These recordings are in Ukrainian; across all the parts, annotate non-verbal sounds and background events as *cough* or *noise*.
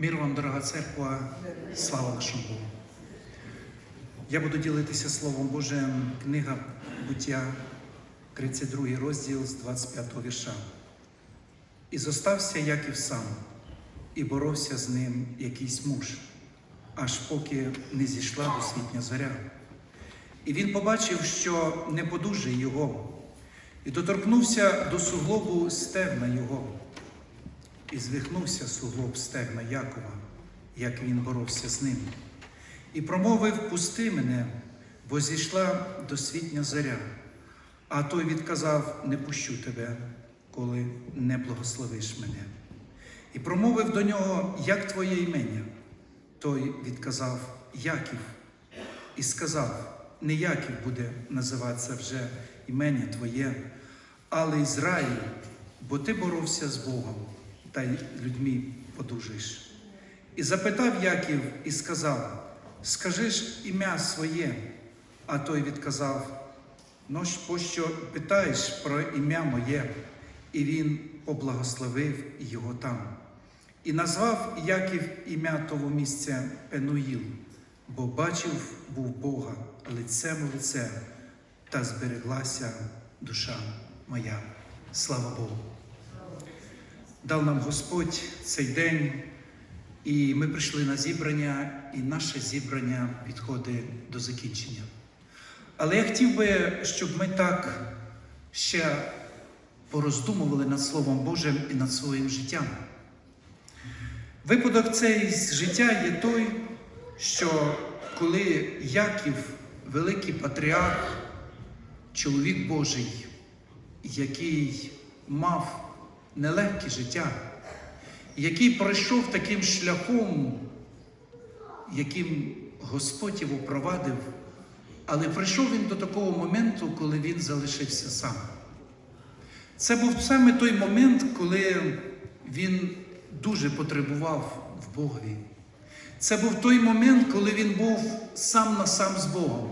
Мир вам, дорога церква, слава нашому Богу. Я буду ділитися Словом Божим, книга буття, 32 розділ з 25 вірша. І зостався Яків сам, і боровся з ним якийсь муж, аж поки не зійшла досвітня зоря. І він побачив, що не подужає його, і доторкнувся до суглобу стегна його. І звихнувся суглоб стегна Якова, як він боровся з ним, і промовив Пусти мене, бо зійшла досвітня зоря. А той відказав Не пущу тебе, коли не благословиш мене. І промовив до нього, як твоє імення. Той відказав Яків, і сказав: Не Яків буде називатися вже імення твоє, але Ізраїль, бо ти боровся з Богом та й людьми подужиш. І запитав Яків і сказав: Скажи ім'я своє. А той відказав: Ну пощо питаєш про ім'я моє? І він поблагословив його там. І назвав Яків ім'я того місця Пенуїл, бо бачив був Бога лицем у лице, та збереглася душа моя. Слава Богу! Дав нам Господь цей день, і ми прийшли на зібрання, і наше зібрання підходить до закінчення. Але я хотів би, щоб ми так ще пороздумували над Словом Божим і над своїм життям. Випадок цей з життя є той, що коли Яків, великий патріарх, чоловік Божий, який мав нелегке життя, який пройшов таким шляхом, яким Господь його провадив, але прийшов він до такого моменту, коли він залишився сам. Це був саме той момент, коли він дуже потребував в Богові. Це був той момент, коли він був сам на сам з Богом.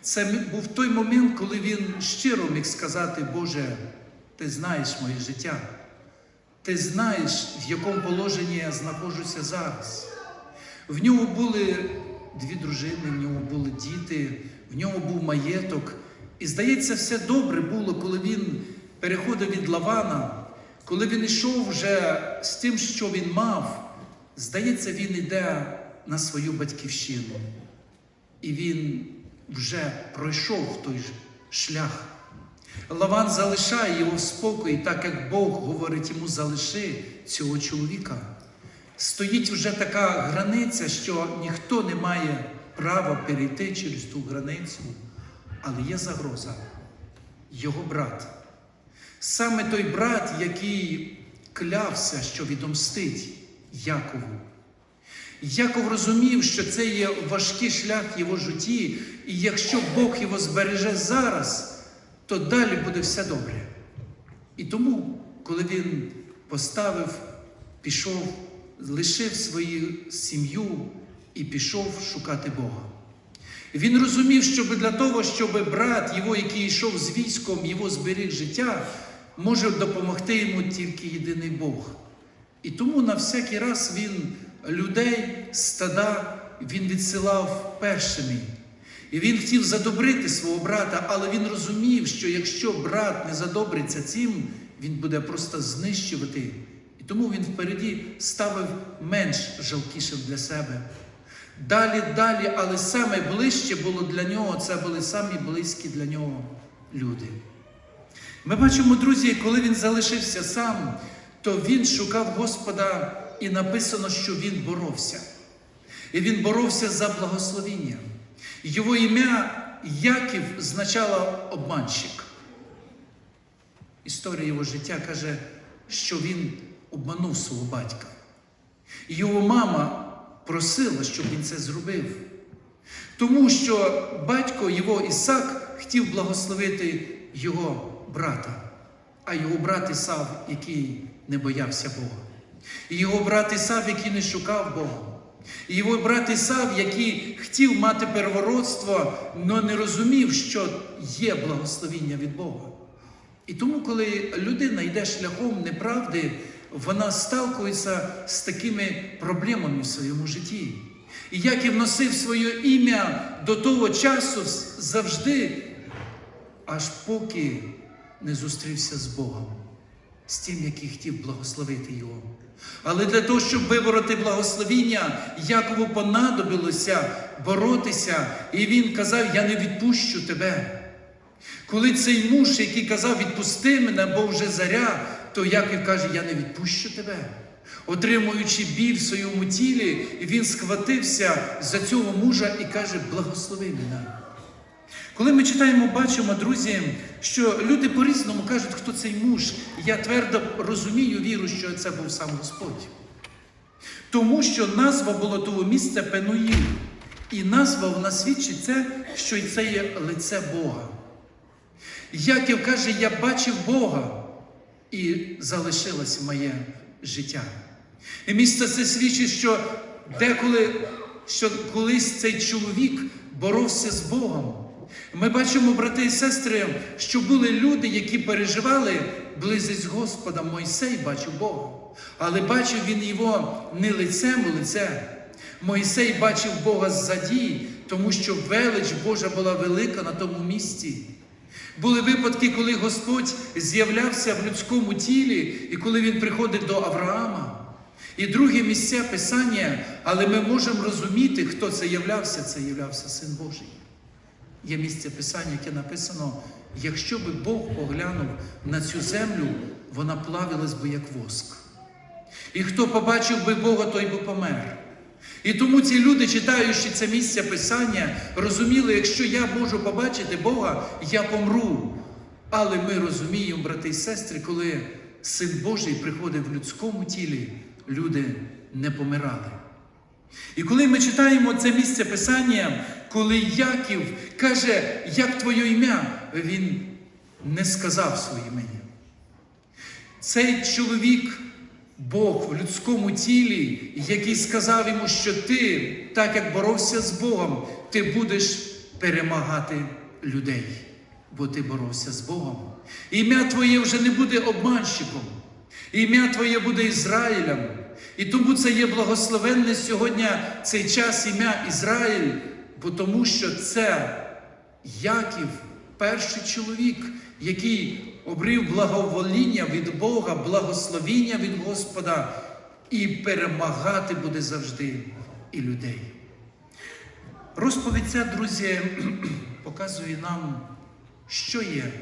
Це був той момент, коли він щиро міг сказати, Боже, ти знаєш моє життя. Ти знаєш, в якому положенні я знаходжуся зараз. В нього були дві дружини, в нього були діти, в нього був маєток. І здається, все добре було, коли він переходив від Лавана, коли він йшов вже з тим, що він мав. Здається, він йде на свою батьківщину. І він вже пройшов той шлях. Лаван залишає його в спокої, так як Бог говорить йому, залиши цього чоловіка. Стоїть вже така границя, що ніхто не має права перейти через ту границю, але є загроза. Його брат. Саме той брат, який клявся, що відомстить Якову. Яков розумів, що це є важкий шлях в його житті, і якщо Бог його збереже зараз, то далі буде все добре. І тому, коли він поставив, пішов, лишив свою сім'ю і пішов шукати Бога. Він розумів, що для того, щоб брат його, який йшов з військом, його зберіг життя, може допомогти йому тільки єдиний Бог. І тому на всякий раз він людей, стада, він відсилав першими. І він хотів задобрити свого брата, але він розумів, що якщо брат не задобриться цим, він буде просто знищувати. І тому він впереді ставив менш жалкішим для себе. Далі, далі, але саме ближче було для нього, це були самі близькі для нього люди. Ми бачимо, друзі, коли він залишився сам, то він шукав Господа, і написано, що він боровся. І він боровся за благословіння. Його ім'я Яків означало обманщик. Історія його життя каже, що він обманув свого батька. Його мама просила, щоб він це зробив. Тому що батько його Ісак хотів благословити його брата, а його брат Ісав, який не боявся Бога. І його брат Ісав, який не шукав Бога. І його брат Ісав, який хотів мати первородство, але не розумів, що є благословіння від Бога. І тому, коли людина йде шляхом неправди, вона сталкується з такими проблемами в своєму житті. І Яків носив своє ім'я до того часу завжди, аж поки не зустрівся з Богом, з тим, який хотів благословити його. Але для того, щоб вибороти благословіння, Якову понадобилося боротися, і він казав: Я не відпущу тебе. Коли цей муж, який казав, відпусти мене, бо вже заря, то Яків каже, я не відпущу тебе. Отримуючи біль в своєму тілі, він схватився за цього мужа і каже, благослови мене. Коли ми читаємо, бачимо, друзі, що люди по-різному кажуть, хто цей муж. Я твердо розумію, віру, що це був сам Господь. Тому що назва було того місця Пенуїл. І назва вона свідчить це, що це є лице Бога. Яків каже, я бачив Бога і залишилось моє життя. І місце це свідчить, що деколи, що колись цей чоловік боровся з Богом. Ми бачимо, брати і сестри, що були люди, які переживали близькість Господа. Мойсей бачив Бога. Але бачив він його не лицем у лице. Мойсей бачив Бога ззаді, тому що велич Божа була велика на тому місці. Були випадки, коли Господь з'являвся в людському тілі, і коли Він приходив до Авраама. І друге місця Писання, але ми можемо розуміти, хто це являвся, це являвся Син Божий. Є місце Писання, яке написано: якщо би Бог поглянув на цю землю, вона плавилась би як воск. І хто побачив би Бога, той би помер. І тому ці люди, читаючи це місце Писання, розуміли, якщо я можу побачити Бога, я помру. Але ми розуміємо, брати і сестри, коли Син Божий приходив в людському тілі, люди не помирали. І коли ми читаємо це місце Писання, коли Яків каже, як твоє ім'я, він не сказав своє ім'я. Цей чоловік, Бог в людському тілі, який сказав йому, що ти, так як боровся з Богом, ти будеш перемагати людей, бо ти боровся з Богом. Ім'я твоє вже не буде обманщиком, ім'я твоє буде Ізраїлем. І тому це є благословенне сьогодні цей час ім'я Ізраїль, бо тому що це Яків, перший чоловік, який обрив благовоління від Бога, благословіння від Господа, і перемагати буде завжди і людей. Розповідь ця, друзі, *clears throat* показує нам, що є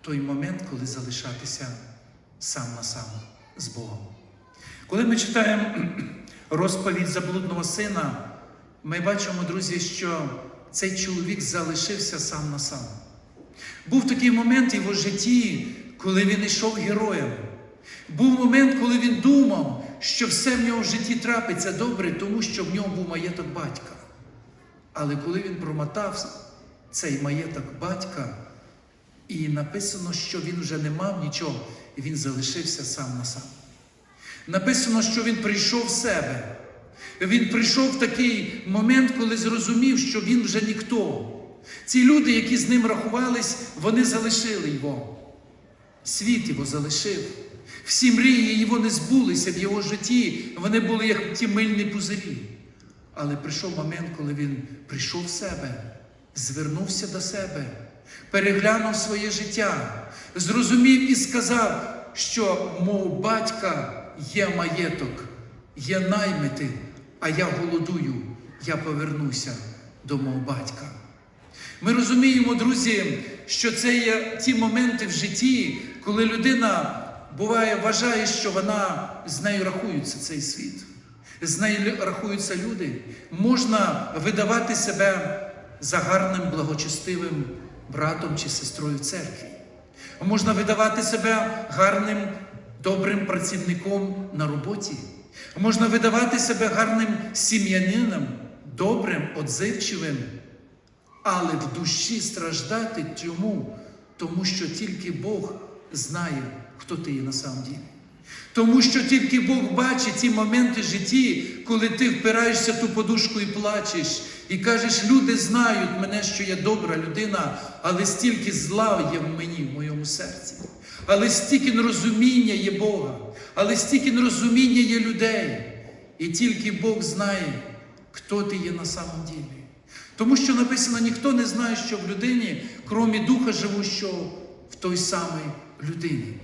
той момент, коли залишатися сам на сам з Богом. Коли ми читаємо *clears throat* розповідь заблудного сина, ми бачимо, друзі, що цей чоловік залишився сам на сам. Був такий момент його житті, коли він йшов героєм. Був момент, коли він думав, що все в нього в житті трапиться добре, тому що в нього був маєток батька. Але коли він промотав цей маєток батька, і написано, що він вже не мав нічого, і він залишився сам на сам. Написано, що він прийшов в себе. Він прийшов в такий момент, коли зрозумів, що він вже ніхто. Ці люди, які з ним рахувались, вони залишили його. Світ його залишив. Всі мрії його не збулися в його житті, вони були як ті мильні пузирі. Але прийшов момент, коли він прийшов в себе, звернувся до себе, переглянув своє життя, зрозумів і сказав, що мов батька є маєток, є наймити, а я голодую, я повернуся до мого батька. Ми розуміємо, друзі, що це є ті моменти в житті, коли людина буває, вважає, що вона з нею рахується цей світ. З нею рахуються люди. Можна видавати себе за гарним, благочестивим братом чи сестрою в церкві. Можна видавати себе гарним, добрим працівником на роботі. Можна видавати себе гарним сім'янином, добрим, отзивчивим, але в душі страждати чому? Тому що тільки Бог знає, хто ти є на самом ділі. Тому що тільки Бог бачить ті моменти в житті, коли ти впираєшся в ту подушку і плачеш, і кажеш, люди знають мене, що я добра людина, але стільки зла є в мені, в моєму серці. Але стільки нерозуміння є Бога, Але стільки нерозуміння є людей, і тільки Бог знає, хто ти є на самом ділі. Тому що написано, ніхто не знає, що в людині, крім Духа живущого в той самій людині.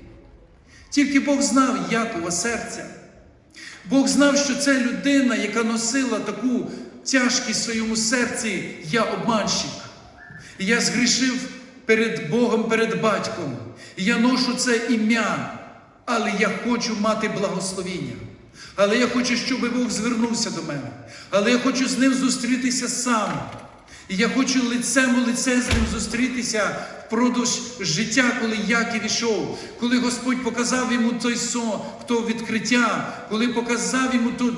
Тільки Бог знав Якова серця. Бог знав, що це людина, яка носила таку тяжкість в своєму серці, я обманщик. Я згрішив перед Богом, перед батьком. Я ношу це ім'я, але я хочу мати благословіння. Але я хочу, щоб Бог звернувся до мене. Але я хочу з ним зустрітися сам. І я хочу лицем у лице з ним зустрітися впродовж життя, коли Яків ішов, коли Господь показав йому той сон, то відкриття, коли показав йому тут,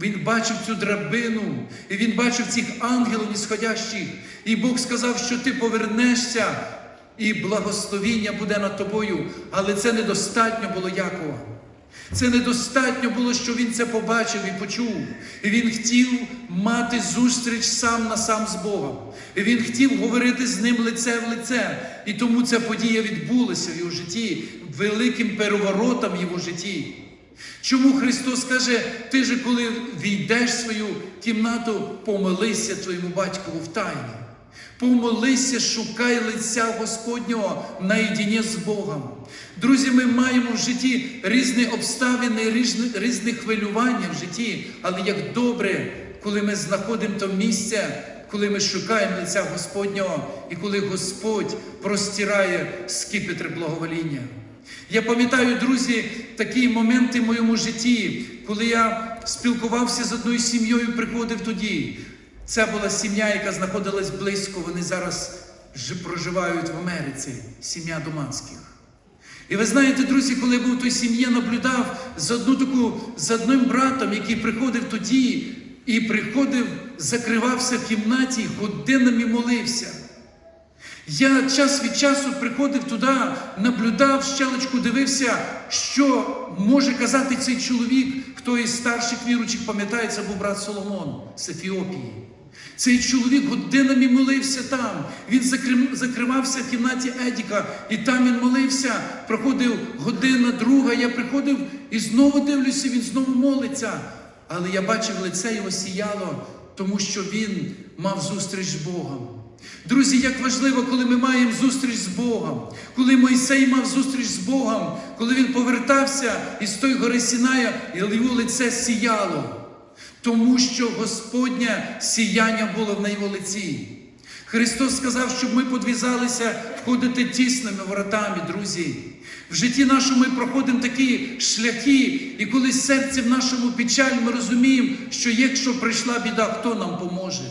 він бачив цю драбину, і він бачив цих ангелів нисходящих. І Бог сказав, що ти повернешся, і благословіння буде над тобою. Але це недостатньо було Якова. Це недостатньо було, що він це побачив і почув. І він хотів мати зустріч сам на сам з Богом. І він хотів говорити з ним лице в лице. І тому ця подія відбулася в його житті, великим переворотом в його житті. Чому Христос каже, ти же, коли війдеш в свою кімнату, помолися твоєму батькову в тайні. Помолися, шукай лиця Господнього наєдині з Богом. Друзі, ми маємо в житті різні обставини, різні, різні хвилювання в житті, але як добре, коли ми знаходимо то місце, коли ми шукаємо лиця Господнього і коли Господь простирає скипетр благовоління. Я пам'ятаю, друзі, такі моменти в моєму житті, коли я спілкувався з одною сім'єю, приходив тоді. Це була сім'я, яка знаходилась близько. Вони зараз проживають в Америці, сім'я Доманських. І ви знаєте, друзі, коли я був в той сім'ї, наблюдав за одну таку, за одним братом, який приходив тоді, і приходив, закривався в кімнаті, годинами молився. Я час від часу приходив туди, наблюдав, щелочку дивився, що може казати цей чоловік, хто із старших віручих пам'ятає, це був брат Соломон з Ефіопії. Цей чоловік годинами молився там. Він закривався в кімнаті Едіка, і там він молився. Проходив година, друга. Я приходив і знову дивлюся, він знову молиться. Але я бачив лице його сіяло, тому що він мав зустріч з Богом. Друзі, як важливо, коли ми маємо зустріч з Богом, коли Мойсей мав зустріч з Богом, коли він повертався із той гори Сіная, і його лице сіяло, тому що Господнє сіяння було на його лиці. Христос сказав, щоб ми подвізалися входити тісними воротами, друзі. В житті нашому ми проходимо такі шляхи, і коли серце в нашому печаль, ми розуміємо, що якщо прийшла біда, хто нам поможе?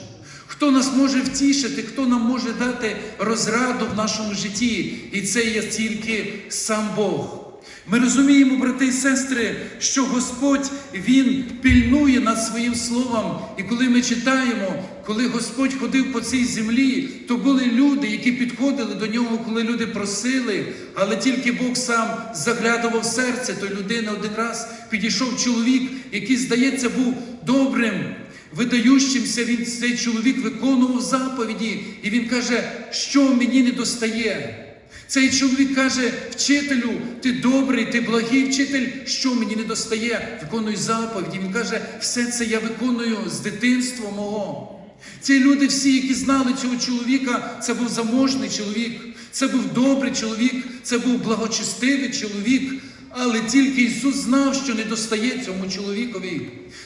Хто нас може втішити, хто нам може дати розраду в нашому житті? І це є тільки сам Бог. Ми розуміємо, брати і сестри, що Господь Він пильнує над своїм словом. І коли ми читаємо, коли Господь ходив по цій землі, то були люди, які підходили до нього, коли люди просили, але тільки Бог сам заглядував серце той людини. Один раз підійшов чоловік, який, здається, був добрим. Видаючимся він цей чоловік виконував заповіді, і він каже, що мені не достає. Цей чоловік каже, вчителю, ти добрий, ти благий вчитель, що мені не достає, виконую заповіді. Він каже, все це я виконую з дитинства мого. Ці люди, всі, які знали цього чоловіка, це був заможний чоловік, це був добрий чоловік, це був благочестивий чоловік. Але тільки Ісус знав, що не достає цьому чоловікові.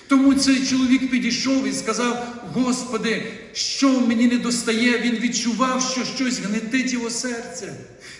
Тому цей чоловік підійшов і сказав: Господи, що мені не достає? Він відчував, що щось гнетить його серце.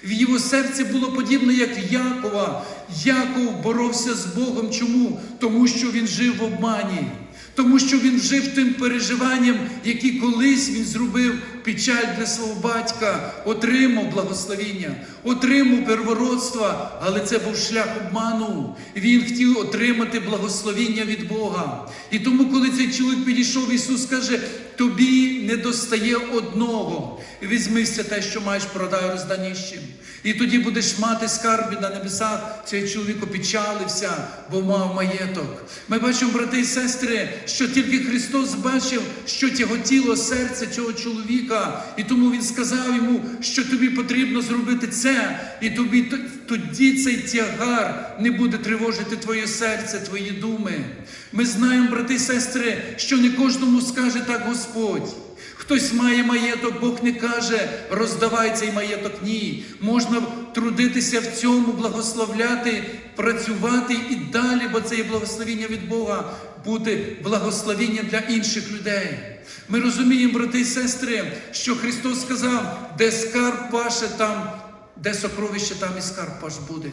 В його серці було подібне, як Якова. Яков боровся з Богом. Чому? Тому що він жив в обмані. Тому що він жив тим переживанням, які колись він зробив печаль для свого батька, отримав благословіння, отримав первородство, але це був шлях обману. Він хотів отримати благословіння від Бога. І тому, коли цей чоловік підійшов, Ісус каже: тобі не достає одного. Візьми все те, що маєш, продай розданіщим. І тоді будеш мати скарби на небесах. Цей чоловік опечалився, бо мав маєток. Ми бачимо, брати і сестри, що тільки Христос бачив, що тяготіло серце цього чоловіка, Бога. І тому він сказав йому, що тобі потрібно зробити це, і тобі тоді цей тягар не буде тривожити твоє серце, твої думи. Ми знаємо, брати і сестри, що не кожному скаже так Господь. Хтось має маєток, Бог не каже, роздавай цей маєток. Ні. Можна трудитися в цьому, благословляти, працювати і далі, бо це є благословіння від Бога, бути благословінням для інших людей. Ми розуміємо, брати і сестри, що Христос сказав, де скарб паше, там, де сокровище, там і скарб ваш буде.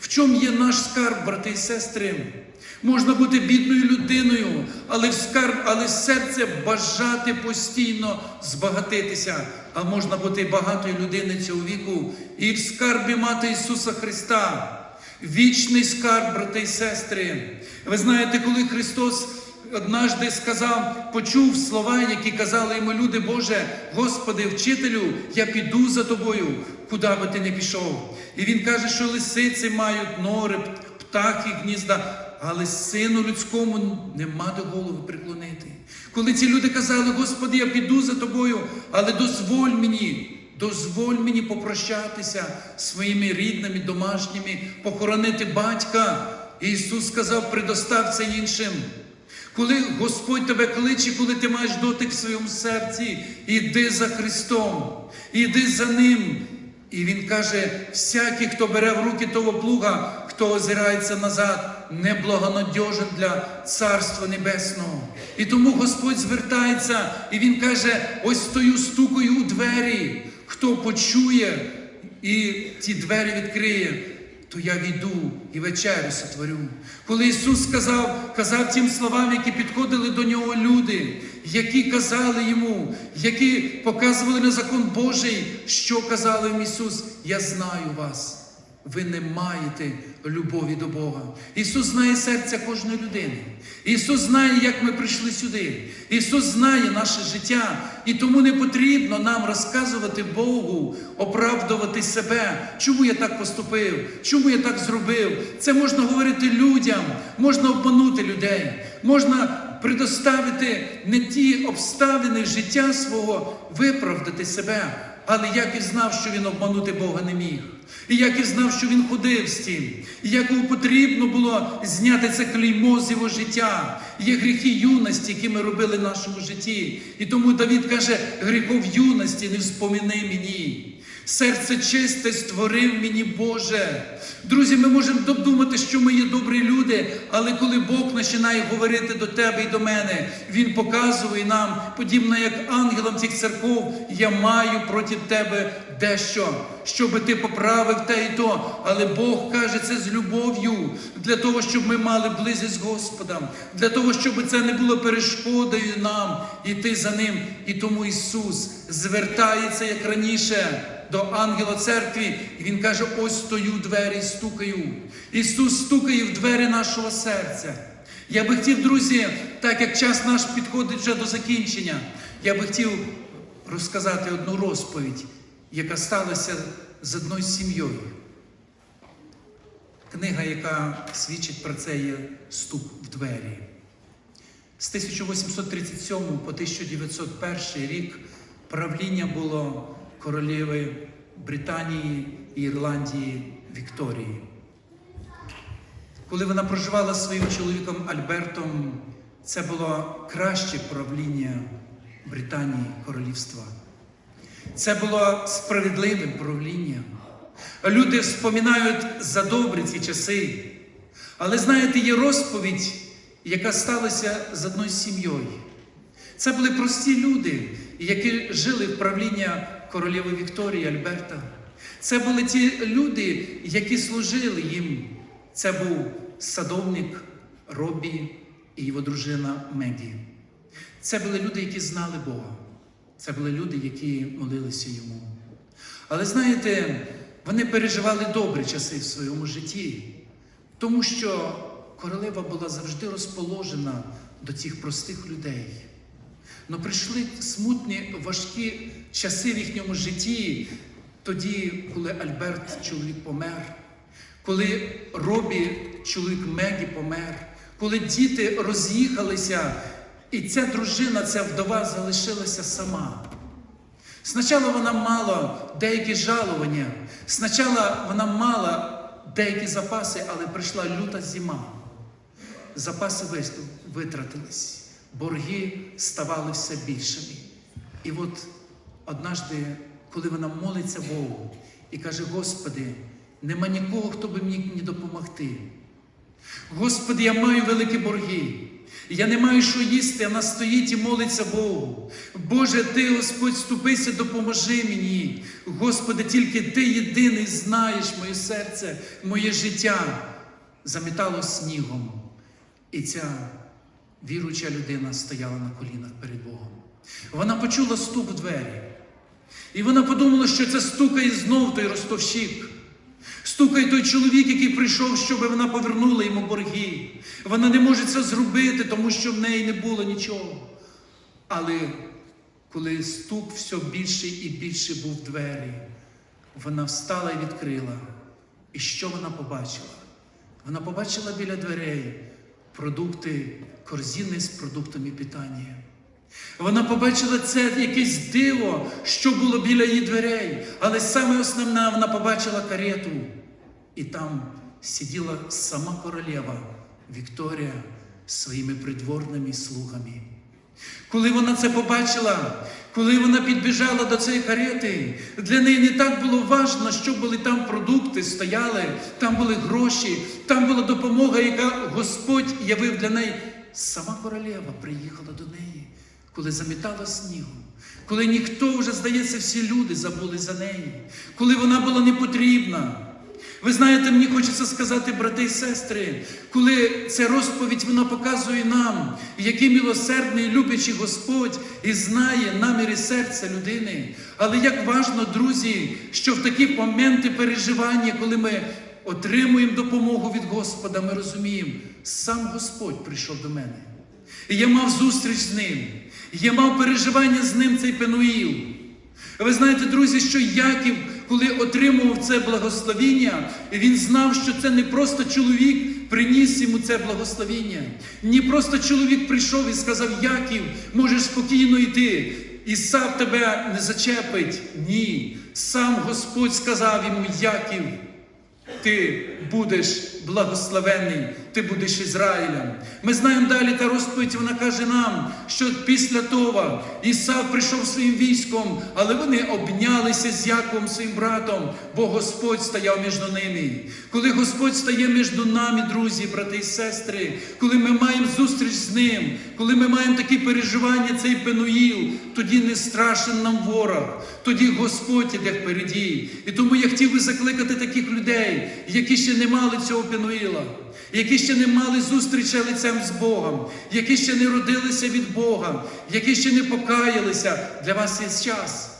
В чому є наш скарб, брати і сестри? Можна бути бідною людиною, але в скарб, але серце бажати постійно збагатитися. А можна бути багатою людиною цього віку і в скарбі мати Ісуса Христа. Вічний скарб, брати і сестри. Ви знаєте, коли Христос однажды сказав, почув слова, які казали йому люди, Боже, Господи, вчителю, я піду за тобою, куди би ти не пішов. І він каже, що лисиці мають нори, птахи, гнізда, але сину людському нема до голови приклонити. Коли ці люди казали, Господи, я піду за тобою, але дозволь мені. Дозволь мені попрощатися своїми рідними, домашніми, похоронити батька. Ісус сказав, предостав це іншим. Коли Господь тебе кличе, коли ти маєш дотик в своєму серці, іди за Христом, іди за Ним. І Він каже: всякий, хто бере в руки того плуга, хто озирається назад, неблагонадіжен для Царства Небесного. І тому Господь звертається, і Він каже: ось стою, стукаю у двері. Хто почує і ті двері відкриє, то я війду і вечерю сотворю. Коли Ісус сказав, казав тим словам, які підходили до нього люди, які казали йому, які показували на закон Божий, що казали їм Ісус, я знаю вас. Ви не маєте любові до Бога. Ісус знає серця кожної людини. Ісус знає, як ми прийшли сюди. Ісус знає наше життя. І тому не потрібно нам розказувати Богу, оправдувати себе. Чому я так поступив? Чому я так зробив? Це можна говорити людям, можна обманути людей, можна предоставити не ті обставини життя свого, виправдати себе. Але як і знав, що він обманути Бога не міг. І як і знав, що він ходив з тим, і як йому потрібно було зняти це клеймо з його життя. Є гріхи юності, які ми робили в нашому житті. І тому Давід каже: гріхов юності не вспомини мені. Серце чисте створив мені Боже. Друзі, ми можемо думати, що ми є добрі люди, але коли Бог починає говорити до тебе і до мене, Він показує нам, подібно як ангелам цих церков, я маю проти тебе дещо, щоб ти поправив те і то. Але Бог каже це з любов'ю, для того, щоб ми мали близькість з Господом, для того, щоб це не було перешкодою нам іти за ним. І тому Ісус звертається як раніше до ангела церкві, і Він каже: ось стою в двері, стукаю. Ісус стукає в двері нашого серця. Я би хотів, друзі, так як час наш підходить вже до закінчення, я би хотів розказати одну розповідь, яка сталася з одною сім'єю. Книга, яка свідчить про це, є стук в двері. З 1837 по 1901 рік правління було королеви Британії і Ірландії Вікторії. Коли вона проживала зі своїм чоловіком Альбертом, це було краще правління Британії королівства. Це було справедливим правлінням. Люди вспоминають за добрі ці часи. Але знаєте, є розповідь, яка сталася з одною сім'єю. Це були прості люди, які жили в правління королеви Вікторії Альберта. Це були ті люди, які служили їм. Це був садовник Робі і його дружина Мегі. Це були люди, які знали Бога. Це були люди, які молилися йому. Але знаєте, вони переживали добрі часи в своєму житті, тому що королева була завжди розположена до цих простих людей. Но прийшли смутні, важкі часи в їхньому житті, тоді, коли Альберт, чоловік, помер, коли Робі, чоловік Мегі, помер, коли діти роз'їхалися, і ця дружина, ця вдова залишилася сама. Спочатку вона мала деякі жалування, спочатку вона мала деякі запаси, але прийшла люта зима. Запаси витратились, борги ставали все більшими. І от однажды, коли вона молиться Богу і каже: Господи, нема нікого, хто би міг мені допомогти. Господи, я маю великі борги. Я не маю що їсти, вона стоїть і молиться Богу. Боже, Ти, Господь, ступися, допоможи мені. Господи, тільки Ти єдиний знаєш моє серце, моє життя. Замітало снігом. І ця віруча людина стояла на колінах перед Богом. Вона почула стук в двері. І вона подумала, що це стукає знов той ростовщик. Стукає той чоловік, який прийшов, щоб вона повернула йому борги. Вона не може це зробити, тому що в неї не було нічого. Але коли стук все більший і більший був в двері, вона встала і відкрила. І що вона побачила? Вона побачила біля дверей продукти, корзини з продуктами питання. Вона побачила це якесь диво, що було біля її дверей. Але саме основне, вона побачила карету. І там сиділа сама королева Вікторія з своїми придворними слугами. Коли вона це побачила, коли вона підбіжала до цієї карети, для неї не так було важно, що були там продукти, стояли, там були гроші, там була допомога, яка Господь явив для неї. Сама королева приїхала до неї, коли замітала снігом, коли ніхто вже, здається, всі люди забули за неї, коли вона була не потрібна. Ви знаєте, мені хочеться сказати, брати і сестри, коли ця розповідь вона показує нам, який милосердний любячий Господь і знає наміри серця людини. Але як важно, друзі, що в такі моменти переживання, коли ми отримуємо допомогу від Господа, ми розуміємо, сам Господь прийшов до мене. І я мав зустріч з ним, я мав переживання з ним цей Пенуїл. Ви знаєте, друзі, що Яків, коли отримував це благословіння, він знав, що це не просто чоловік приніс йому це благословіння. Не просто чоловік прийшов і сказав, Яків, можеш спокійно йти. і сам тебе не зачепить. Ні. Сам Господь сказав йому, Яків, ти будеш благословений, ти будеш Ізраїлем. Ми знаємо далі та розповідь, вона каже нам, що після того Ісав прийшов своїм військом, але вони обнялися з Яковом своїм братом, бо Господь стояв між ними. Коли Господь стає між нами, друзі, брати і сестри, коли ми маємо зустріч з ним, коли ми маємо такі переживання, цей Пенуїл, тоді не страшен нам ворог, тоді Господь іде впереді. І тому я хотів би закликати таких людей, які ще не мали цього Пенуїла, які ще не мали зустрічі лицем з Богом, які ще не родилися від Бога, які ще не покаялися. Для вас є час.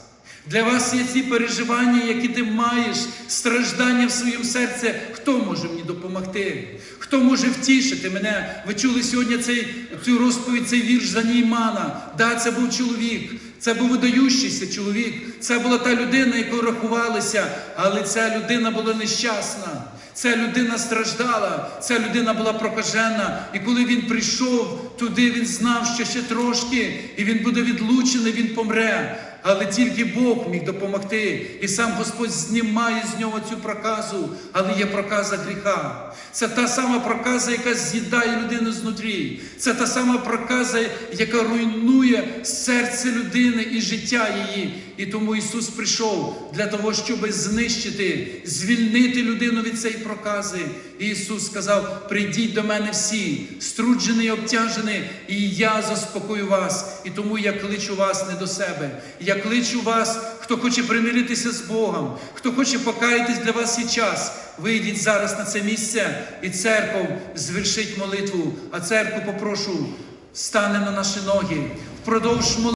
Для вас є ці переживання, які ти маєш, страждання в своєму серці. Хто може мені допомогти? Хто може втішити мене? Ви чули сьогодні цей, цю розповідь, цей вірш за Ніймана. Да, це був чоловік, це був видаючийся чоловік, це була та людина, яку рахувалися, але ця людина була нещасна. Ця людина страждала, ця людина була прокажена. І коли він прийшов туди, він знав, що ще трошки, і він буде відлучений, він помре. Але тільки Бог міг допомогти. І сам Господь знімає з нього цю проказу, але є проказа гріха. Це та сама проказа, яка з'їдає людину знутрі. Це та сама проказа, яка руйнує серце людини і життя її. І тому Ісус прийшов для того, щоб знищити, звільнити людину від цієї прокази. І Ісус сказав: прийдіть до мене всі, струджені і обтяжені, і я заспокою вас. І тому я кличу вас не до себе. Я кличу вас, хто хоче примиритися з Богом, хто хоче покаятись для вас і час. Вийдіть зараз на це місце, і церков звершить молитву. А церкву попрошу, стане на наші ноги. Впродовж молитви.